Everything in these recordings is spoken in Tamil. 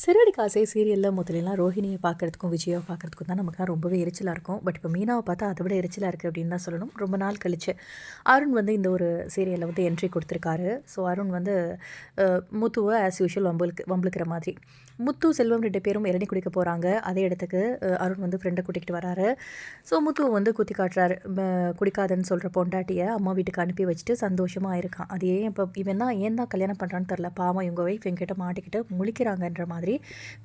சிறடி காசை சீரியலில் முதலெல்லாம் ரோஹிணியை பார்க்குறதுக்கும் விஜயாவை பார்க்குறதுக்கும் தான் நமக்குலாம் ரொம்பவே எரிச்சலாக இருக்கும். பட் இப்போ மீனாவை பார்த்தா அதை விட எரிச்சலாக இருக்குது அப்படின்னு தான் சொல்லணும். ரொம்ப நாள் கழிச்சு அருண் வந்து இந்த ஒரு சீரியலில் வந்து என்ட்ரி கொடுத்துருக்காரு. ஸோ அருண் வந்து முத்துவை ஆஸ் யூஷுவல் வம்புலுக்கு வம்புலுக்கிற மாதிரி. முத்து செல்வம் ரெண்டு பேரும் இரணி குடிக்க போகிறாங்க அதே இடத்துக்கு அருண் வந்து ஃப்ரெண்டை கூட்டிகிட்டு வராரு. ஸோ முத்துவை வந்து குத்தி காட்டுறாரு. ம, குடிக்காதன்னு சொல்கிற பொண்டாட்டியை அம்மா வீட்டுக்கு அனுப்பி வச்சுட்டு சந்தோஷமாக இருக்கான். அது ஏன் இப்போ இவன் தான் ஏன் தான் கல்யாணம் பண்ணுறான்னு தெரில பாவம் இவங்க வைஃப் என்கிட்ட மாட்டிக்கிட்டு முழிக்கிறாங்கன்ற மாதிரி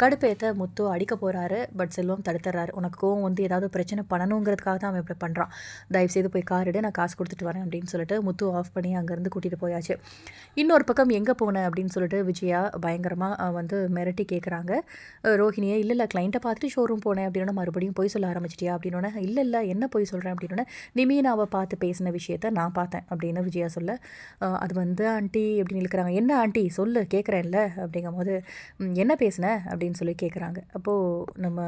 கடுப்பேத்த முத்து அடிக்க போகிறாரு பட் செல்வம் தடுத்துறாரு. உனக்கு கோவம் வந்து ஏதாவது பிரச்சனை பண்ணணுங்கிறதுக்காக தான் அவன் இப்படி பண்ணுறான் தயவு செய்து போய் கார் எடு நான் காசு கொடுத்துட்டு வரேன் அப்படின்னு சொல்லிட்டு முத்து ஆஃப் பண்ணி அங்கேருந்து கூட்டிகிட்டு போயாச்சு. இன்னொரு பக்கம் எங்கே போனேன் அப்படின்னு சொல்லிட்டு விஜயா பயங்கரமாக வந்து மிரட்டி கேட்குறாங்க ரோஹிணியை இல்லை இல்லை கிளைண்ட்டை பார்த்துட்டு ஷோரூம் போனேன் அப்படின்னு மறுபடியும் போய் சொல்ல ஆரம்பிச்சிட்டியா அப்படின்னோடனே இல்லை இல்லை என்ன போய் சொல்கிறேன் அப்படின்னோடனே நிமீனாவை பார்த்து பேசின விஷயத்த நான் பார்த்தேன் அப்படின்னு விஜயா சொல்ல அது வந்து ஆண்டி அப்படின்னு இருக்கிறாங்க என்ன ஆண்டி? சொல்லு கேட்குறேன்ல அப்படிங்கும் போது என்ன என்ன பேசின அப்படின்னு சொல்லி கேட்குறாங்க அப்போது நம்ம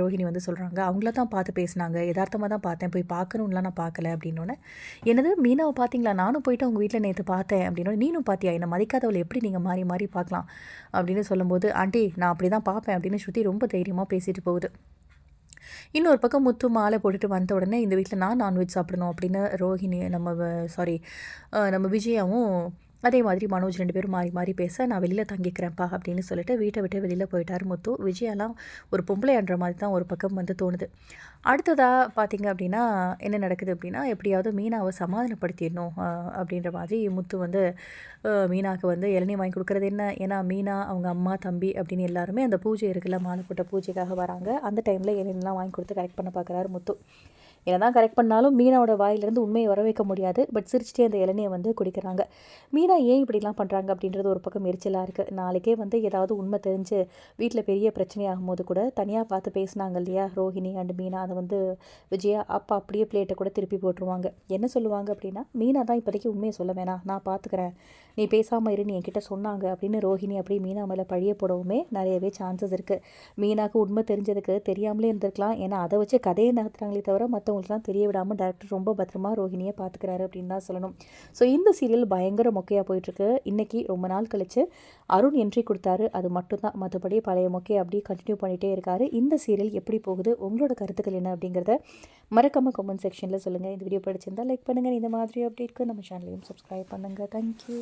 ரோஹிணி வந்து சொல்கிறாங்க அவங்கள தான் பார்த்து பேசினாங்க. யதார்த்தமாக தான் பார்த்தேன். போய் பார்க்கணும்லாம் நான் பார்க்கல. அப்படின்னோடனே என்னது? மீனாவை பார்த்தீங்களா? நானும் போயிட்டு அவங்க வீட்டில் நேற்று பார்த்தேன். அப்படின்னோட நீனும் பார்த்தியா? என்னை மதிக்காதவளை எப்படி நீங்கள் மாறி மாறி பார்க்கலாம்? அப்படின்னு சொல்லும்போது ஆண்டி நான் அப்படி தான் பார்ப்பேன். அப்படின்னு ஸ்ருதி ரொம்ப தைரியமாக பேசிட்டு போகுது. இன்னொரு பக்கம் முத்து மாலை போட்டுட்டு வந்த உடனே இந்த வீட்டில் நான் நான்வெஜ் சாப்பிடணும். அப்படின்னு ரோஹிணி நம்ம சாரி நம்ம விஜயாவும் அதே மாதிரி மனோஜ் ரெண்டு பேரும் மாறி மாறி பேச நான் வெளியில் தங்கிக்கிறேன்ப்பா அப்படின்னு சொல்லிட்டு வீட்டை விட்டு வெளியில் போயிட்டார் முத்து. விஜயாலாம் ஒரு பொம்பளைன்ற மாதிரி தான் ஒரு பக்கம் வந்து தோணுது. அடுத்ததாக பார்த்தீங்க அப்படின்னா என்ன நடக்குது அப்படின்னா எப்படியாவது மீனாவை சமாதானப்படுத்திடணும் அப்படின்ற மாதிரி முத்து வந்து மீனாக்கு மீனாவுக்கு வந்து இளநீ வாங்கி கொடுக்குறது என்ன? ஏன்னா மீனா அவங்க அம்மா தம்பி அப்படின்னு எல்லாருமே அந்த பூஜை இருக்குல்ல மாலை போட்ட பூஜைக்காக வராங்க. அந்த டைமில் இளநீலாம் வாங்கி கொடுத்து கரெக்ட் பண்ண பார்க்குறாரு முத்து. என்னதான் கரெக்ட் பண்ணாலும் மீனாவோட வாயிலிருந்து உண்மையை வர வைக்க முடியாது. பட் சிரிச்சிட்டே அந்த இளநியை வந்து குடிக்கிறாங்க. மீனா ஏன் இப்படிலாம் பண்ணுறாங்க அப்படின்றது ஒரு பக்கம் எரிச்சலாக இருக்குது நாளைக்கே வந்து ஏதாவது உண்மை தெரிஞ்சு வீட்டில் பெரிய பிரச்சனையாகும் போது கூட தனியாக பார்த்து பேசினாங்க இல்லையா? ரோஹிணி அண்ட் மீனா அதை வந்து விஜயா அப்பா அப்படியே பிளேட்டை கூட திருப்பி போட்டுருவாங்க. என்ன சொல்லுவாங்க அப்படின்னா மீனா தான் இப்போதைக்கு உண்மையை சொல்ல வேணாம். நான் பார்த்துக்கிறேன். நீ பேசாமல் இரு நீ என்கிட்ட சொன்னாங்க அப்படின்னு ரோஹிணி அப்படியே மீனா மேலே பழிய போடவுமே நிறையவே சான்சஸ் இருக்குது மீனாக்கு உண்மை தெரிஞ்சதுக்கு தெரியாமலே இருந்திருக்கலாம். ஏன்னா அதை வச்சு கதையை நகர்த்துறாங்களே தவிர மற்றவங்களுக்குலாம் தெரிய விடாமல் டேரக்டர் ரொம்ப பத்திரமா ரோஹிணியை பார்த்துக்கிறாரு அப்படின்னு தான் சொல்லணும். ஸோ இந்த சீரியல் பயங்கர மொக்கையாக போயிட்டுருக்கு. இன்றைக்கி ரொம்ப நாள் கழித்து அருண் என்ட்ரி கொடுத்தாரு. அது மட்டும்தான். மற்றபடி பழைய மொக்கையை அப்படியே கண்டினியூ பண்ணிகிட்டே இருக்காரு. இந்த சீரியல் எப்படி போகுது? உங்களோட கருத்துக்கள் என்ன அப்படிங்கிறத மறக்காம கமெண்ட் செக்ஷனில் சொல்லுங்கள் இந்த வீடியோ பிடிச்சிருந்தா லைக் பண்ணுங்கள் இந்த மாதிரி அப்டேட்க்கு நம்ம சேனலையும் சப்ஸ்கிரைப் பண்ணுங்கள் தேங்க்யூ